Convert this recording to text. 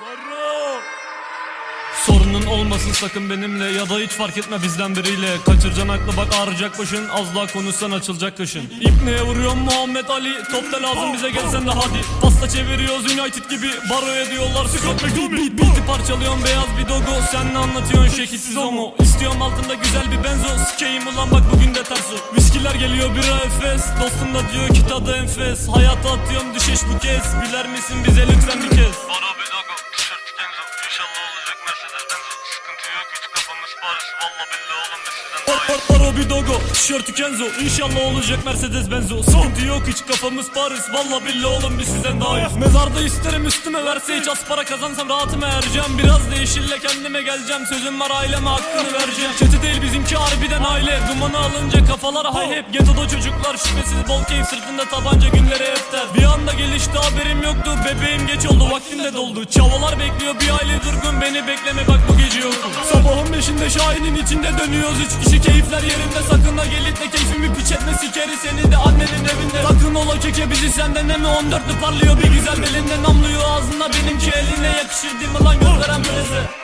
Yarra. Sorunun olmasın sakın benimle ya da hiç fark etme bizden biriyle. Kaçıracaksın aklı bak ağrıyacak başın az daha konuşsan açılacak kaşın. İpneye vuruyorum Muhammed Ali Top da lazım bize gelsen de hadi. Pasta çeviriyoruz United gibi Baroya diyorlar Scott McTominay Beat'i parçalıyorum beyaz bir dogo. Sen ne anlatıyorsun şekilsiz homo. İstiyorum altında güzel bir benzo. Sikeyim ulan bak bugün de terso. Viskiler geliyor bira Efes. Dostum da diyor ki tadı enfes. Hayata atıyorum düşeş bu kez. Güler misin bize lütfen bir kez? Bana İnşallah olacak Mercedes Benzo Sıkıntı yok. Hiç kafamız Paris Valla billahi oğlum biz sizden daha iyi. Paro bir dogo, tişörtü Kenzo. İnşallah olacak Mercedes Benzo. Sıkıntı yok hiç kafamız Paris Valla billahi oğlum biz sizden daha iyiyiz Mezarda isterim üstüme verse hiç az para kazansam rahatıma ereceğim. Biraz değişirle kendime geleceğim. Sözüm var aileme hakkını vereceğim. Çete değil bizimki harbiden aile. Dumanı alınca kafalar hay hep Getoda çocuklar şüphesiz bol keyif. Sırtında tabanca günleri hep der Bir anda gelişti haberim yoktu. Bebeğim geç oldu vaktim de doldu. Çavalar bekliyor bir aile durgun. Beni bekleme bak bu gece yokum Sabahın beşinde Şahin'in içinde dönüyoruz. Üç kişi keyifler yerinde. Sakın ha gelip de keyfimi piç etme Sikeri seni de annenin evinde. Sakın ola keke bizi senden mi 14'lü parlıyor. Bir güzel belinde namluyor ağzında benimki eline yakışır değil mi lan? Göz veren prese